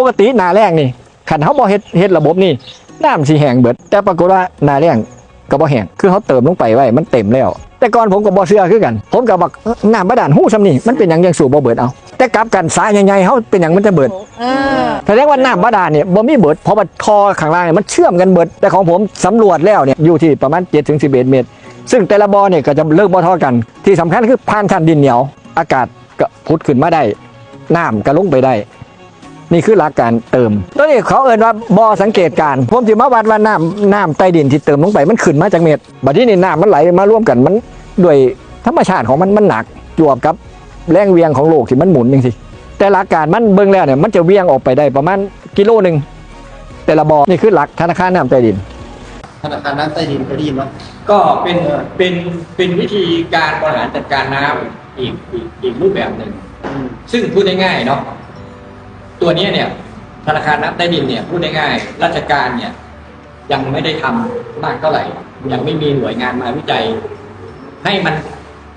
ปกติหนาแรงนี่ขันเขาบ่เฮ็ดเฮ็ดระบบนี่น้ำสิแห้งเบิด แต่ปรากฏว่าหนาแรงก็บ่แห้งคือเขาเติมลงไปไว้มันเต็มแล้ว แต่ก่อนผมก็บ่เชื่อคือกัน ผมก็บอกเอ้อน้ำบาดาลหู้ซำนี่มันเป็นหยังยังสูบบ่เบิดเอา แต่กลับกันสายใหญ่ๆเขาเป็นหยังมันจะเบิดเออแสดงว่าน้ำบาดาลเนี่ยบ่มีเบิดเพราะว่าทอข้างล่างเนี่ยมันเชื่อมกันเบิด แต่ของผมสำรวจแล้วเนี่ยอยู่ที่ประมาณ7ถึง11 เมตร ซึ่งแต่ละบ่อเนี่ยก็จะเลิกบ่เท่ากัน ที่สำคัญคือผ่านชั้นดินเหนียว อากาศก็พุดขึ้นมาได้น้ำก็ลงไปได้ นี่คือหลักการเติมตัวนี้เขาเอ่นว่าบ่อสังเกตการณ์ผมสิมาวัดว่าน้ำน้ำใต้ดินที่เติมลงไปมันขึ้นมาจากเม็ดบัดนี้นี่น้ำมันไหลมาร่วมกันมันด้วยธรรมชาติของมันมันหนักจวบกับแรงเวียงของโลกที่มันหมุนจังซี่แต่หลักการมันเบิ่งแล้วเนี่ยมันจะเวียงออกไปได้ประมาณกิโลหนึ่งแต่ละบ่อนี่คือหลักธนาคารน้ำใต้ดิน ธนาคารน้ำใต้ดินเคยได้ยินไหมก็เป็นเป็นเป็นวิธีการบริหารจัดการน้ำอีกอีกอีกรูปแบบหนึ่งซึ่งพูดง่ายๆเนาะ ตัวนี้เนี่ยธนาคารน้ำใต้ดินเนี่ยพูดง่ายๆราชการเนี่ยยังไม่ได้ทำมากเท่าไหร่ ยังไม่มีหน่วยงานมาวิจัย ให้มัน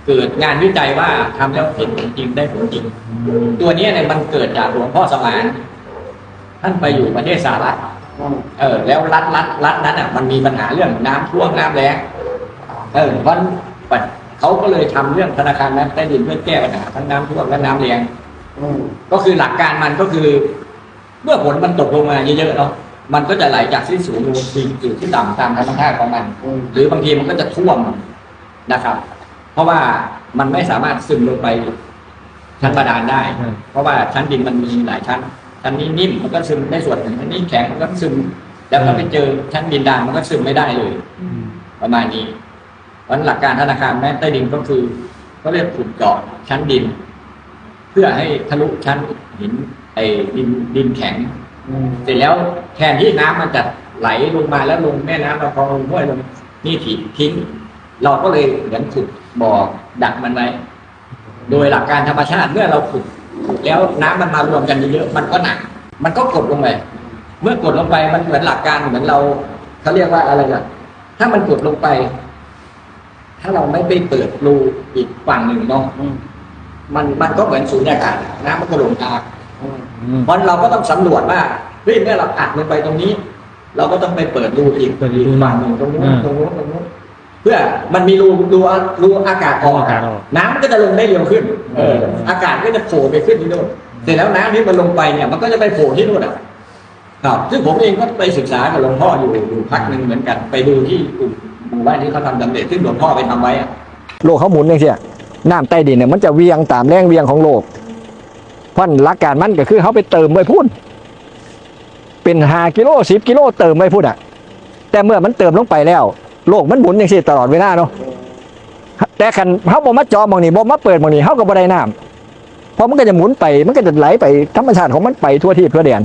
เกิดงานวิจัยว่าทำแล้วเห็นผลจริงได้ผลจริง ตัวนี้เนี่ยมันเกิดจากหลวงพ่อสมานท่านไปอยู่ประเทศสหรัฐเออ แล้วรัฐรัฐรัฐนั้นอะมันมีปัญหาเรื่องน้ำท่วมน้ำแล้งเออวันปัดเขาก็เลยทำเรื่องธนาคารน้ำใต้ดินเพื่อแก้ปัญหาทั้งน้ำท่วมและน้ำแล้ง ก็คือหลักการมันก็คือ เมื่อฝนมันตกลงมาเยอะๆเนาะมันก็จะไหลจากที่สูงลงที่อยู่ที่ต่ำตามธรรมชาติของมัน หรือบางทีมันก็จะท่วมนะครับ เพราะว่ามันไม่สามารถซึมลงไปชั้นบาดาลได้อืมเพราะว่าชั้นดินมันมีหลายชั้น ชั้นนี้นิ่มมันก็ซึมได้ส่วนหนึ่งชั้นนี้แข็งมันก็ซึม แล้วก็ไปเจอชั้นดินดานมันก็ซึมไม่ได้เลยประมาณนี้เพราะฉะนั้นหลักการธนาคารแม่ใต้ดินก็คือเขาเรียกขุดเจาะชั้นดิน เพื่อให้ทะลุชั้นหินไอ้ดินดินแข็งเสร็จแล้วแทนที่น้ำมันจะไหลลงมาแล้วลงแม่น้ำเราพองลงห้วยลงนี่ถีทิ้ง เราก็เลยเหมือนขุดบ่อดักมันไว้ โดยหลักการธรรมชาติเมื่อเราขุดขุดแล้วน้ำมันมารวมกันเยอะๆมันก็หนัก มันก็กดลงไป เมื่อกดลงไปมันเหมือนหลักการเหมือนเราเขาเรียกว่าอะไรล่ะ ถ้ามันกดลงไป ถ้าเราไม่ไปเปิดรูอีกฝั่งหนึ่งเนาะมั นมันก็เหมือนสูญญากาศน้ำมันก็ลงทางเพราะเราก็ต้องสำรวจว่าเฮ้ยเมื่อเราอัดลงไปตรงนี้ เราก็ต้องไปเปิดรูอีกเปิดรูอีกฝั่งหนึ่งตรงนู้นอ่าตรงนู้นตรงนู้นเพื่อมันมีรูรูรูอากาศออกอากาศออกน้ำมันก็จะลงได้เร็วขึ้นเอออากาศก็จะโผล่ไปขึ้นที่นู่นเสร็จแล้วน้ำที่มันลงไปเนี่ย มันก็จะไปโผล่ที่นู่นอะครับซึ่งผมเองก็ไปศึกษากับหลวงพ่ออยู่อยู่พักหนึ่งเหมือนกัน ไปดูที่กลุ่มหมู่บ้านที่เขาทำสำเร็จซึ่งหลวงพ่อไปทำไว้อะโลกเขาหมุนอย่างเชี่ย น้ำใต้ดินเนี่ยมันจะเวียงตามแรงเวียงของโลกเพราะหลักการมันก็คือเขาไปเติมไว้พุ่นเป็นห้ากิโลสิบกิโลเติมไว้พุ่นอะ แต่เมื่อมันเติมลงไปแล้ว โลกมันหมุนอย่างเชี่ยตลอดเวลาเนาะแต่คันเขาบ่มาจอมองนี่บ่มาเปิดมองนี่เขาก็บ่ได้น้ำเพราะมันก็จะหมุนไปมันก็จะไหลไปธรรมชาติของมันไปทั่วที่ทั่วแดน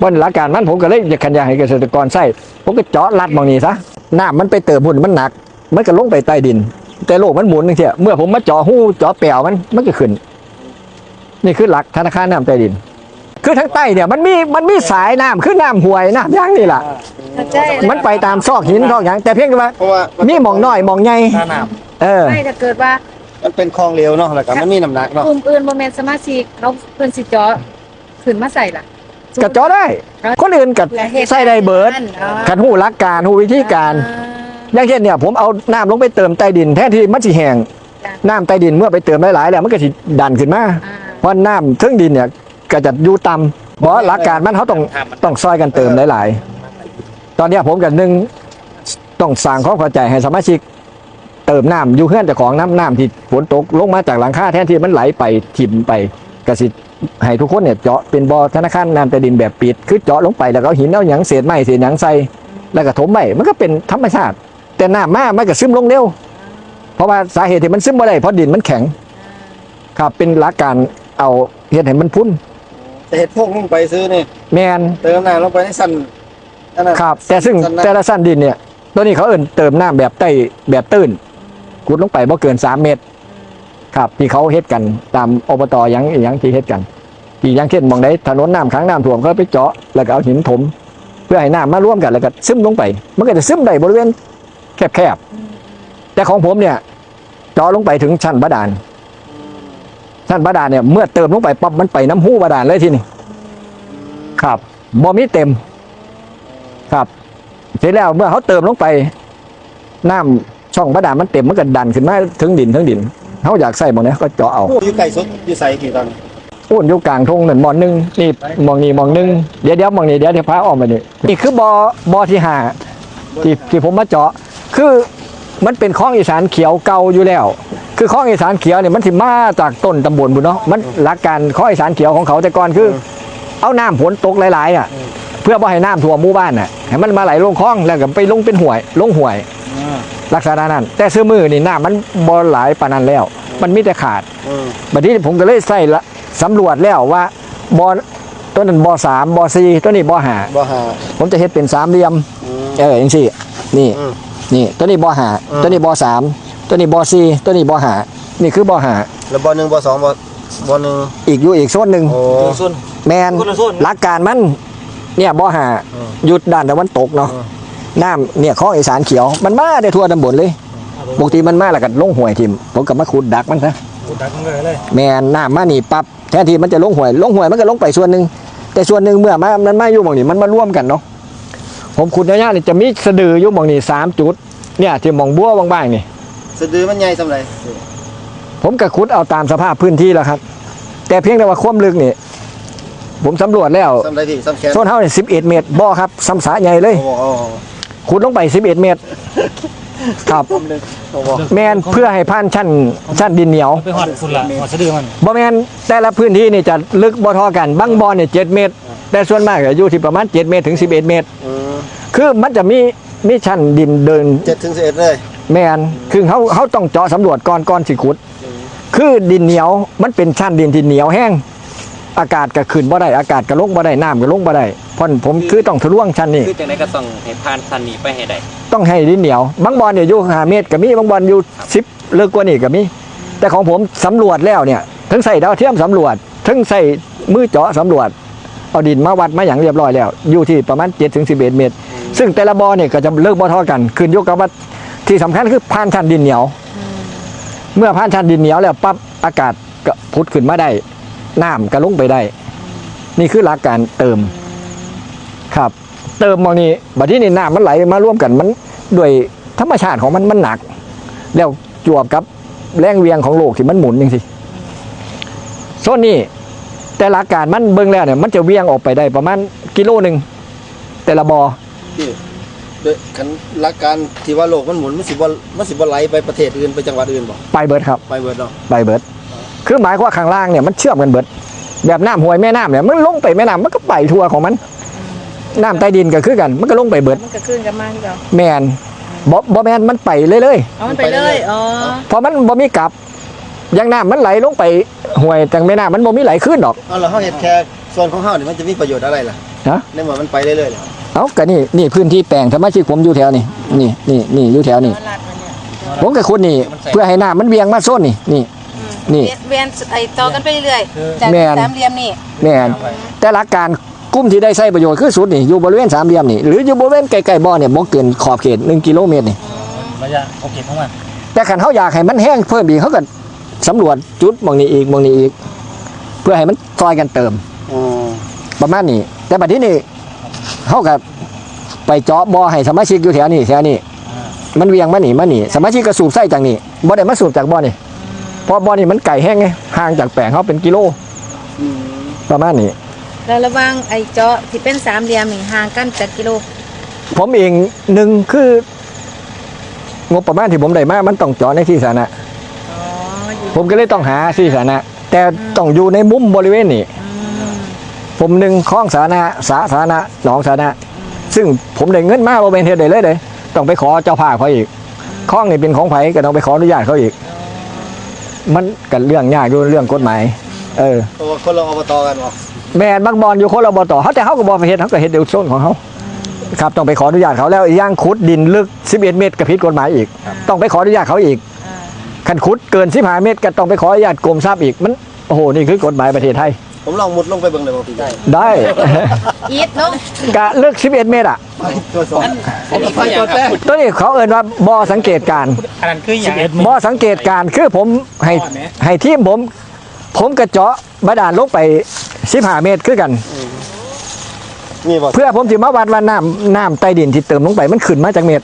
บนหลักการมันผมก็เลยอยากขันยาให้เกษตรกรใส่ผมก็เจาะลัดมองนี่ซะน้ำมันไปเติมหุ่นมันหนัก มันก็ลงไปใต้ดิน แต่โลกมันหมุนอย่างเงี้ยเมื่อผมมาเจาะหู้เจาะแปลวมันมันก็ขึ้น นี่คือหลักธนาคารน้ำใต้ดิน คือทางใต้เนี่ยมันมีมันมีสายน้ำคือน้ำห้วยน้ำย่างนี่แหละเข้าใจมันไปตามซอกหินซอกหยังแต่เพียงแต่ว่า เพราะว่ามีหมองน้อยหมองใหญ่หน้าน้เออ ไม่ถ้าเกิดว่าำมันเป็นคลองเหลวเนาะแล้วก็มันมีน้ำหนักเนาะกลุ่มอื่นบ่แม่นสมาชิกเขาเพิ่นสิเจาะขึ้นมาใส่ล่ะก็เจาะได้ คนอื่นกับและเหตุใส่ได้เบิร์ดอ๋อขันหูหลักการหูวิธีการ อ่ อย่างเช่นเนี่ยผมเอาน้ำลงไปเติมใต้ดิน แทนที่มันสิแห้งจ้ะน้ำใต้ดินเมื่อไปเติมหลายๆแล้วมันก็สิดันขึ้นมาอ่าเพราะน้ำเทิงดินเนี่ยก็จะอยู่ต่ำเพราะหลักการมันเขาต้องต้องซอยกันเติมหลายๆ ตอนเนี้ยผมกับหนึ่งต้องสั่งความเข้าใจให้สมาชิก เติมน้ำอยู่เพื่อนแต่ของน้ำน้ำที่ฝนตกลงมาจากหลังคาแทนที่มันไหลไปถิ่มไปกสิให้ทุกคนเนี่ยเจาะเป็นบ่อธนาคารน้ำใต้ดินแบบปิด คือเจาะลงไปแล้วก็เอาหินเอาหยังเศษไม้เศษหยังใส่แล้วก็ถมไว้มันก็เป็นธรรมชาติ แต่น้ำมามันก็ซึมลงเร็ว เพราะว่าสาเหตุที่มันซึมมาได้เพราะดินมันแข็ง ครับเป็นหลักการเอาเห็ดให้มันพุ่นแต่เห็ดพวกลงไปซื้อนี่แมนเติมน้ำลงไปในสันนั่นน่ะครับ แต่ซึ่งสั้นๆนะแต่ละสั้นดินเนี่ยตัวนี้เขาเอิ่นเติมน้ำแบบใต้แบบตื้นขุดลงไปบ่เกิน3เมตร ครับที่เขาเฮ็ดกันตามอบตหยังอิหยังที่เฮ็ดกันที่อยังเช่นหมองใดถนนน้ำค้างน้ำท่วมเขาไปเจาะแล้วก็เอาหินถม เพื่อให้น้ำมาร่วมกันแล้วก็ซึมลงไป มันก็จะซึมได้บริเวณ แคบๆแต่ของผมเนี่ยเจาะลงไปถึงชั้นบาดาลชั้นบาดาลเนี่ยเมื่อเติมลงไปปั๊บมันไปน้ำหูบาดาลเลยทีนี้ครับบ่มีเต็ม ครับเสร็จแล้วเมื่อเขาเติมลงไปน้ำช่องบาดาลมันเต็มมันก็ดันขึ้นมาถึงดินถึงดินเขาอยากใส่หมองนี้ก็เจาะเอาอยู่ไกลสุดอยู่ใส่กี่ตอนอ้วนอยู่กลางทงนั่นหมองหนึงนี่หมองนี้หมองหนึงเดี๋ยวเดี๋ยวหมองนี้เดี๋ยวเดี๋ยวพาออกมานี่นี่คือบ่อบ่อที่ห้าที่ที่ผมมาเจาะ คือมันเป็นคลองอีสานเขียวเก่าอยู่แล้ว คือคลองอีสานเขียวเนี่ยมันสิมาจากต้นตำบลบุญเนาะมันหลักการคลองอีสานเขียวของเขาแต่ก่อนคือ เอาน้ำฝนตกหลายๆอะเพื่อบ่ให้น้ำท่วมหมู่บ้านน่ะให้มันมาไหลลงคลองแล้วก็ไปลงเป็นห่วย ลงห่วยลักษณะนั้น แต่ซื้อมือนี่น้ำมันบ่หลายปานนั้นแล้ว มันมีแต่ขาดอืมบัดนี้ผมก็เลยใส่ละสำรวจแล้วว่าบอตัวนั้นบอสามบอสี่ตัวนี้บอหาบ่หาผมจะเฮ็ดเป็นสามเหลี่ยมอืมเอออย่างสี่นี่อืม นี่ตัวนี้บอหาอืม ตัวนี้บอสามตัวนี้บอสี่ตัวนี้บอหานี่คือบอหาแล้วบ่หนึ่งบ่สองบ่บ่หนึ่งอีกอยู่อีกโซนหนึ่งโอ้ส่วนแมนคนละโซนหลักการมันเนี่ยบอหาอืม หยุดด่านตะวันตกเนาะอืมน้ำเนี่ยข้องอีสานเขียว มันมาได้ทั่วตำบลเลยปกติมันมาแล้วก็ลงห่วยทิมผมก็มาขุดดักมันซะ ดักเลยเลย แมนน้ำมานี่ปั๊บแทนที่มันจะลงห่วยลงห่วยมันก็ลงไปส่วนหนึ่งแต่ส่วนหนึ่งเมื่อมามันมาอยู่หมองนี่มันมาร่วมกันเนาะ ผมขุดระยะนี่จะมีสะดืออยู่หมองนี่สามจุด เนี่ยที่หมองบัวบางๆนี่ สะดือมันใหญ่สำไรผมก็ขุดเอาตามสภาพพื้นที่แล้วครับ แต่เพียงแต่ว่าความลึกนี่ ผมสำรวจแล้วสำไรพี่สำแขนโซนเท่านี่สิบเอ็ดเมตรบ่อครับซ้ำสาใหญ่เลย โอ้โหขุดลงไปสิบเอ็ดเมตร ครับโอ้โหแมนเพื่อให้ผ่านชั้นชั้นดินเหนียวไปหอดฝุ่นละหอดสะดือมันบ่แมนแต่ละพื้นที่นี่จะลึกบ่เทอกันบางบ่อเนี่ยเจ็ดเมตร แต่ส่วนมากก็อยู่ที่ประมาณเจ็ดเมตรถึงสิบเอ็ดเมตรอืมคือมันจะมีมีชั้นดินเดินเจ็ดถึงสิบเอ็ดเลย แมนคือเขาเขาต้องเจาะสำรวจก่อนก่อนสิขุด คือดินเหนียวมันเป็นชั้นดินที่เหนียวแห้ง อากาศก็ขึ้นบ่ได้อากาศก็ลงบ่ได้น้ำก็ลงบ่ได้เพราะผมคือต้องทะลวงชั้นนี้ คือจังไดก็ต้องให้ผ่านทันนี้ไปให้ได้ต้องให้ดินเหนียว บางบอลเนี่ยอยู่ห้าเมตรก็มีบางบอลอยู่สิบเลิกกว่านี่ก็มี แต่ของผมสำรวจแล้วเนี่ยทั้งใส่ดาวเทียมสำรวจทั้งใส่มือเจาะสำรวจ เอาดินมาวัดมาอย่างเรียบร้อยแล้ว อยู่ที่ประมาณ7ถึง11เมตร ซึ่งแต่ละบอเนี่ยก็จะเลิกบ่เท่ากันขึ้นยู่กับว่าที่สำคัญคือผ่านชั้นดินเหนียว เมื่อผ่านชั้นดินเหนียวแล้วปั๊บอากาศก็พุดขึ้นมาได้น้ำก็ลงไปได้ นี่คือหลักการเติม ครับ เติมมองนี้บัดที่นี่น้ำมันไหลมาร่วมกันมันด้วยธรรมชาติของมันมันหนัก แล้วจวบกับแรงเวียงของโลกที่มันหมุนยังสิโซนนี้ แต่หลักการมันเบิ่งแล้วเนี่ยมันจะเวียงออกไปได้ประมาณกิโลหนึ่งแต่ละบอพี่โดยคันหลักการที่ว่าโลกมันหมุนมันสิบ่มันสิบ่ไหลไปประเทศอื่นไปจังหวัดอื่นบ่ไปเบิดครับไปเบิดเนาะไปเบิด คือหมายความว่าข้างล่างเนี่ยมันเชื่อมกันเบิด แบบน้ำห้วยแม่น้ำเนี่ยมันลงไปแม่น้ำมันก็ไปทั่วของมันน้ำใต้ดินก็คือกัน มันก็ลงไปเบิดมันก็ขึ้นกันมากที่เราแมนบ่บ่แมนมันไปเรื่อยเอามันไปเลยอ๋อๆเพราะมันบ่มีกลับ อยังน้ำมันไหลลงไปห้วยจังแม่น้ำมันบ่มีไหลขึ้นดอก เอาแล้วเฮาเฮ็ดแค่ส่วนของเฮานี่มันจะมีประโยชน์อะไรล่ะฮะ ในเมื่อมันไปเรื่อยๆแล้วเอาก็นี่นี่พื้นที่แปลงสมาชิกผมอยู่แถวนี่นี่นี่นี่อยู่แถวนี่รัดมันเนี่ยผมกับคุณนี่เพื่อให้น้ำมันเวียงมาโซนนี่นี่ นี่เวียเวียนไอ้ต่อกันไปเรื่อยๆจากแม่น สามเหลี่ยมนี่แม่นแต่หลักการกลุ่มที่ได้ใช้ประโยชน์คือสุดนี่อยู่บริเวณสามเหลี่ยมนี่หรืออยู่บริเวณไกลๆบ่อเนี่ยบ่เกินขอบเขต1กิโลเมตรนี่ ระยะโอเคของมันแต่ขันเขาอยากให้มันแห้งเพิ่มอีกเขาก็ สำรวจจุดหมองนี้อีกหมองนี้อีก เพื่อให้มันซอยกันเติมอืมประมาณนี้ แต่บัดนี้นี่เขากับไปเจาะบ่อให้สมาชิกอยู่แถวนี้แถวนี้มันเวียงมาหนีมาหนีสมาชิกก็สูบไส้จากนี่บ่ได้มาสูบจากบ่อนี่เพราะบ่อนี่มันไก่แห้งไงห่างจากแปลงเขาเป็นกิโลอืมประมาณนี้แล้วระหว่างไอ้เจาะที่เป็นสามเหลี่ยมนี่ห่างกันจากกิโล ผมเองหนึ่งคืองบประมาณที่ผมได้มามันต้องเจาะในที่สาธารณะอ๋ออยู่ ผมก็เลยต้องหาที่สาธารณะแต่ต้องอยู่ในมุมบริเวณนี้อืมผมหนึ่งคลองสาธารณะสาธารณะหนองสาธารณะซึ่งผมได้เงินมาบ่เป็นเฮ็ดได้เลยเด้ต้องไปขอเจ้าภาพเขาอีกคลองนี่เป็นของไผก็ต้องไปขออนุญาตเขาอีก มันกันเรื่องยากอยู่เรื่องกฎหมาย เออเพราะว่าคนเราอบตกันบ่แม่นบางบอลอยู่คนละบต่อเขาแต่เขาก็บ่ไปเฮ็ดเขาก็เฮ็ดเดี๋ยวโซนของเขาครับต้องไปขออนุญาตเขาแล้วอีกอย่างขุดดินลึก 11 เมตรก็ผิดกฎหมายอีก ต้องไปขออนุญาตเขาอีก อ่าคันขุดเกิน15เมตรก็ต้องไปขออนุญาตกรมทรัพย์อีกมันโอ้โหนี่คือกฎหมายประเทศไทย ผมลองมุดลงไปเบิ่งเลยบ่พี่ได้ได้ อีทเนาะกะลึก11เมตรอะตัวสองอันนี้คืออย่างครับตัวนี้เขาเอ่นว่าบ่อสังเกตการณ์อันนั้นคืออย่างบ่อสังเกตการณ์คือผมให้ให้ทีมผม ผมกระเจาะบาดาลลงไป15เมตรคือกัน นี่บ่เพื่อผมสิมาวัดว่าน้ำน้ำใต้ดินที่เติมลงไปมันขึ้นมาจากเม็ด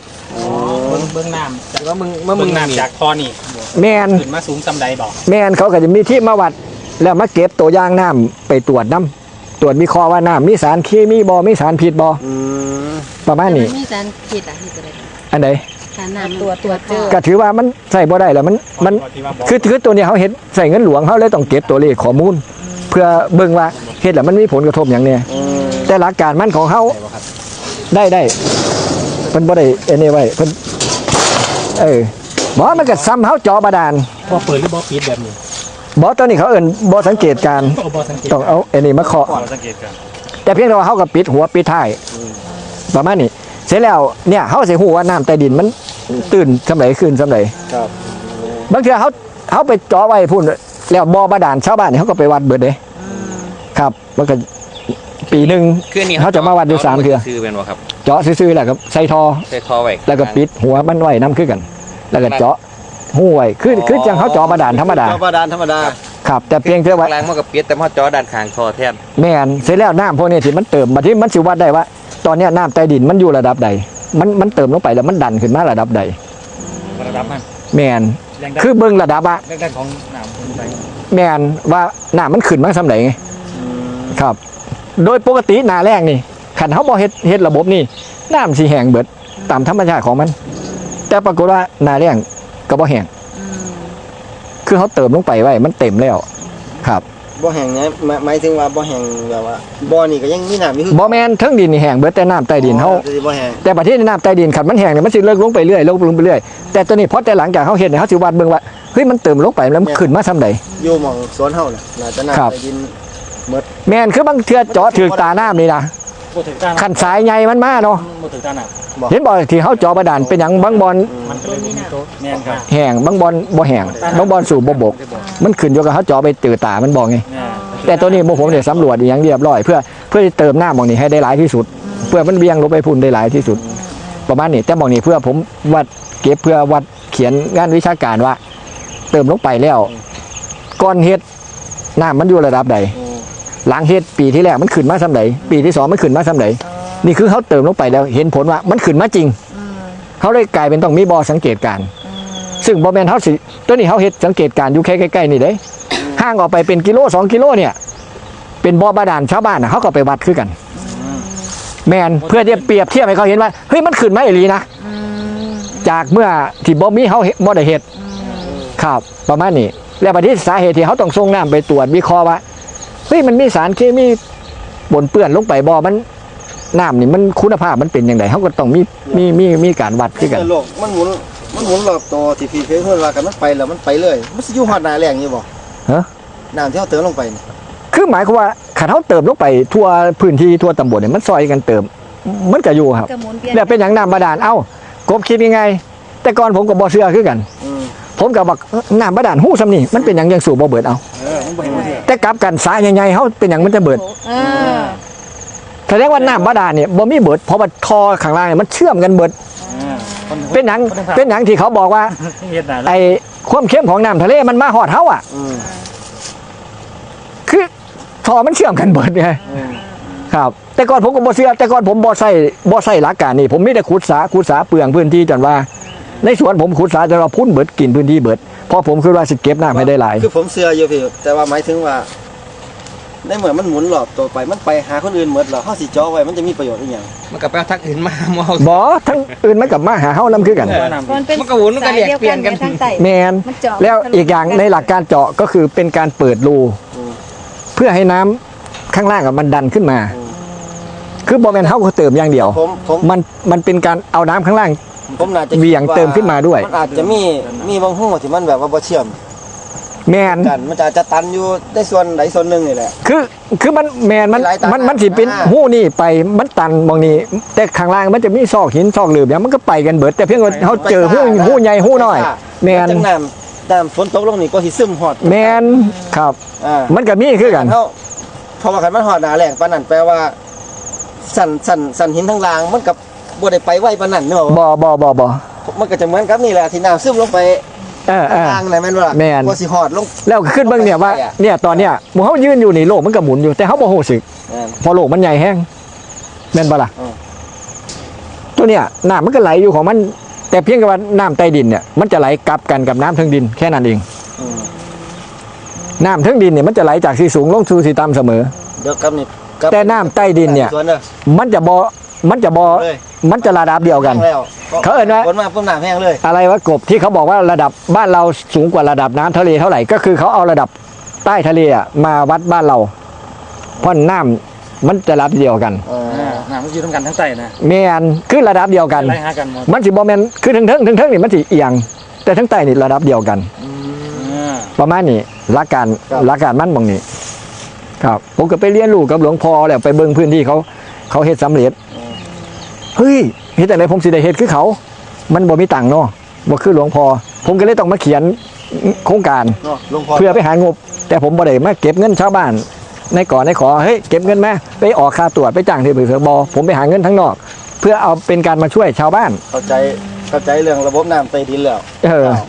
เบื้องเบื้องน้ำจากว่ามึงว่ามึเบื้งองน้ำจากคอนี่ แม่นขึ้นมาสูงซำใดบอกแม่นเขาก็จะมีที่มาวัด แล้วมาเก็บตัวอย่างน้ำไปตรวจน้ำตรวจวิเคราะห์ว่าน้ำมีสารเคมีบ่มีสารพิษบ่อืมประมาณนี้มีสารพิษอะที่จะได้อันไหนการน้ำตัวตัวเจอก็ถือว่ามันใส่บ่ได้แล้วมันมันที่ว่าบอกคือคือตัวนี้เขาเห็นใส่เงินหลวงเขาเลยต้องเก็บตัวเลขข้อมูล เพื่อเบิ่งว่าเฮ็ดแล้วมันมีผลกระทบอย่างเนี้ยอืมแต่หลักการมันของเขาได้ได้เพิ่นบ่ได้เอนี่ไว้เพิ่นเออ บ่มันก็ซ้ำเฮาเจอบาดาลบ่เปิดหรือบ่ปิดแบบนี้บ่ตัวนี้เขาเอิ้นบ่สังเกตการบ่บ่สังเกตต้องเอาไอ้นี่มาเคาะบ่สังเกตกันแต่เพียงแต่ว่าเขาก็ปิดหัวปิดท้ายประมาณนี้เสร็จแล้วเนี่ยเขาสิฮู้ว่าน้ำใต้ดินมันตื่นสำไหนขึ้นสำไหนครับบางเทื่อเขาเขาไปเจาะไว้พุ่นแล้วบ่บาดาลชาวบ้านนี่เขาก็ไปวัดเบิดเด้ครับมันก็ปีหนึงคือนี่เขาจะมาวัดอยู่สามเทื่อซื้อเป็นบ่ครับเจาะซื่อๆแหละครับใส่ทอใส่ท่อไว้แล้วก็ปิดหัวมันไว้น้ำขึ้นกัน แล้วก็เจาะหูไว้คือคือจังเขาเจาะบาดาลธรรมดาเจาะบาดาลธรรมดาครับแต่เพียงแค่ว่าข้างล่างมันก็ปิดแต่พอจอด้านข้างท่อแทนแม่นเสร็จแล้วน้ำพวกนี้ที่มันเติมมาที่มันสิวัดได้ว่า ตอนเนี้ยน้ำใต้ดินมันอยู่ระดับใด มันมันเติมลงไปแล้วมันดันขึ้นมาระดับใดระดับมันแม่นแรงดันคือเบิ่งระดับอะแรงดันของน้ำขึ้นไปแม่นว่าน้ำมันขึ้นมาสำไหนไงครับ โดยปกติหนาแรกนี่ขันเขาบ่เฮ็ดเฮ็ดระบบนี่น้ำสิแห้งเบิดตามธรรมชาติของมัน แต่ปรากฏว่าหนาแรงก็บ่แห้งอืมคือเขาเติมลงไปไว้ มันเต็มแล้ว ครับบ่แห้งไงหมายหมายถึงว่าบ่แห้งแบบว่าบ่อนี่ก็ยังมีน้ำอยู่คือบ่แม่นเทั้งดินนี่แห้งเบิดแต่น้ำใต้ดินเขาจะบ่แห้งแต่ประเทศน้ำใต้ดินขันมันแห้งเนี่ยมันสิเลิกลงไปเรื่อยลงลงไปเรื่อยแต่ตัวนี้พอแต่หลังจากเขาเห็นเนี่ยเขาสิวัดเบิ่งว่าเฮ้ยมันเติมลงไปแล้วมันขึ้นมาซ้ำใดอยู่หม่องสวนเฮาน่ะน่าจะน้ำครับใต้ดินแม่นคือบางเทื่อเจาะถือตาน้ำนี่นะ บ่ถึงตาขันสายใหญ่มันมาเนาะบ่ถึงตาน้เห็นบ่ที่เขาเจาะบาดาลเป็นหยังบางบอลำมันก็เลยมีโตะแม่นครับแห้งบางบอลบ่แห้งบางบอลสู่บ่บก มันขึ้นอยู่กับเขาเจาะไปตือตามันบอกไง แม่แต่ตัวนี้พวกผมเนี่ยสำรวจอหย่างเรียบร้อยเพื่อเพื่อเติมน้ำหมองนี้ให้ได้หลายที่สุด เพื่อมันเบี่ยงลงไปพุ่นได้หลายที่สุด ประมาณนี้แต่หมองนี้เพื่อผมวัดเก็บเพื่อวัดเขียนงานวิชาการว่า เติมลงไปแล้วก่อนเฮ็ดน้ำมันอยู่ระดับใด อืม หลังเฮ็ดปีที่แรกมันขึ้นมาสำไหนปีที่สองมันขึ้นมาสำไหนนี่คือเขาเติมลงไปแล้วเห็นผลว่ามันขึ้นมาจริงอืมเขาเลยกลายเป็นต้องมีบอสังเกตการณ์อืมซึ่งบอแมนเขาสิตัวนี้เขาเฮ็ดสังเกตการณ์อยู่แค่ใกล้ๆนี่เด้ห่างออกไปเป็นกิโลสองกิโลเนี่ย เป็นบ่อบาดาลชาวบ้านน่ะเขาก็ไปวัดคือกัน แมนเพื่อจะเปรียบเทียบให้เขาเห็นว่าเฮ้ยมันขึ้นมาอีหลีนะอืมจากเมื่อที่บ่มีเขาเฮ็ดบ่ได้เฮ็ดอืมครับประมาณนี้แล้วประเด็นสาเหตุที่เขาต้องส่งน้ำไปตรวจวิเคราะห์ว่าเฮ้ยมันมีสารเคมีปนเปื้อนลงไปบ่มันน้ำนี่มันคุณภาพมันเป็นยังไงเขาก็ต้องมีมีมีมีการวัดคือกันในโลกมันหมุนมันหมุนรอบตัวที่พี่เคยเพิ่นว่ากันมันไปแล้วมันไปเลย มันสิอยู่ฮอดหน้าแรงอยู่บ่ฮะน้ำที่เฮาเติมลงไปนี่คือหมายความว่าขันเขาเติมลงไปทั่วพื้นที่ทั่วตำบลเนี่ยมันซอยกันเติม มันก็อยู่ครับ กระหมุนเปลี่ยนแล้วเป็นอย่างน้ำบาดาลเอ้ากบคิดยังไง แต่ก่อนผมก็บ่เชื่อคือกัน อืมผมก็บอกเอ้อน้ำบาดาลหู้ซำนี่มันเป็นอย่างยังสูบบ่เบิดเอา เอ อมันบ่เห็นบ่เสียแต่กลับกันสายใหญ่ๆเขาเป็นอย่างมันจะเบิดเออแสดงว่าน้ำบาดาลเนี่ยบ่มีเบิดเพราะว่าทอข้างล่างเนี่ยมันเชื่อมกันเบิดอ่าคนเป็นหยังเป็นหยังที่เขาบอกว่าเฮ็ดได้แล้วไอ้ความเข้มของน้ำทะเลมันมาหอดเฮาอะอืมคือทอมันเชื่อมกันเบิดไงอืมครับ แต่ก่อนผมก็บ่เชื่อแต่ก่อนผมบ่ใส่บ่ใส่หลักการนี่ผมมีแต่ขุดสาขุดสาเปลืองพื้นที่จนว่า ในสวนผมขุดสาจนว่าพุ่นเบิดกินพื้นที่เบิดเพราะผมคือว่าสิเก็บน้ำให้ได้หลาย คือผมเชื่ออยู่พี่แต่ว่าหมายถึงว่า ในเมื่อมันหมุนรอบตัวไปมันไปหาคนอื่นหมดแล้วเฮาสิจ่อไว้มันจะมีประโยชน์อีหยังมันก็ไปเอาทักอื่นมาเมาบ่ทั้งอื่นมันกลับมาหาเฮานำคือกันว่าน้ำมันเป็นมันก็หมุนมันก็เรียกเปลี่ยนกันสาดีวทางใต้แมนมันเจาะแล้วอีกอย่างในหลักการเจาะก็คือเป็นการเปิดรูอืมเพื่อให้น้ำข้างล่างอะมันดันขึ้นมาอืมคือบ่แม่นเฮาก็เติมอย่างเดียวผมผมมันมันเป็นการเอาน้ำข้างล่าง ผมน่าจะเหวี่ยงเติมขึ้นมาด้วย มันอาจจะมีมีบางหู้ที่มันแบบว่าบ่เชื่อมแมนกันมันจะจะตันอยู่ในส่วนใดส่วนหนึ่งนี่แหละ คือคือมันแมนมันหลายตามันมันสิเป็นอ่าหู้นี่ไปมันตันบางนี้ แต่ข้างล่างมันจะมีซอกหินซอกหลืบอย่างมันก็ไปกันเบิด แต่เพียงว่าเขาเจอหู้หู้ใหญ่หู้น้อย แมนจังน้ำน้ำฝนตกลงนี่ก็สิซึมฮอดแมนครับอ่ามันก็มีคือกันเฮาเพราะว่าคันมันฮอดหน้าแรงปานนั้นแปลว่า สั่นสั่นสั่นหินทั้งรางมันกับ บ่ได้ไปไวปานนั้นเนาะบ่บ่บ่บ่มันก็จะเหมือนกับนี่แหละที่น้ำซึมลงไปเออเออทางไหนแม่นบ่ล่ะแม่นกว่าสิฮอดลงแล้วก็ขึ้นเบิ่งเนี่ยว่าไปอะเนี่ยตอนเนี้ยหมู่เฮายืนอยู่นี่โลกมันก็หมุนอยู่แต่เฮาบ่ฮู้สึกอ่าเพอโลกมันใหญ่แฮงแม่นบ่ล่ะอืมตัวเนี้ยน้ำมันก็ไหลอยู่ของมัน แต่เพียงแต่ว่าน้ำใต้ดินเนี่ยมันจะไหลกลับกันกับน้ำเทิงดินแค่นั้นเองอืมน้ำเทิงดินเนี่ยมันจะไหลจากที่สูงลงสู่ที่ต่ำเสมอเดี๋ยวกับนี่กับแต่น้ำใต้ดินเนี่ยสวนเด้อมันจะบอมันจะบอเลย มันจะระดับเดียวกัน แห้งแล้วเขาเอิ้นว่า ฝนมาปุ๊บน้ำแห้งเลย อะไรวะกบที่เขาบอกว่าระดับบ้านเราสูงกว่าระดับน้ำทะเลเท่าไหร่ก็คือเขาเอาระดับใต้ทะเลอะมาวัดบ้านเราเพราะน้ำมันจะระดับเดียวกันอ๋ออ่าน้ำมันอยู่ทั้งกันทั้งใต้นะแมนคือระดับเดียวกัน ไล่หากันหมดมันสิบอแมนคือทั้งเทิงทั้งเทิงนี่มันสิเอียง แต่ทั้งใต้นี่ระดับเดียวกัน อ่าประมาณนี้หลักการหลักการมันมองนี้ ครับ ผมก็ไปเรียนรู้กับหลวงพ่อแล้วไปเบิ่งพื้นที่เขา เขาเฮ็ดสำเร็จ เฮ้ยเฮ็ดอะไรผมสิได้เฮ็ดคือเขา มันบ่มีตังค์เนาะบ่คือหลวงพ่อผมก็เลยต้องมาเขียนโครงการ เนาะหลวงพ่อเพื่อไปหางบ แต่ผมบ่ได้มาเก็บเงินชาวบ้าน ในก่อนในขอเฮ้ยเก็บเงินมาไปออกค่าตรวจไปจ้างที่บริษัทบอผมไปหาเงินทั้งนอก เพื่อเอาเป็นการมาช่วยชาวบ้าน เข้าใจเข้าใจเรื่องระบบน้ำใต้ดินแล้ว เอออ้าว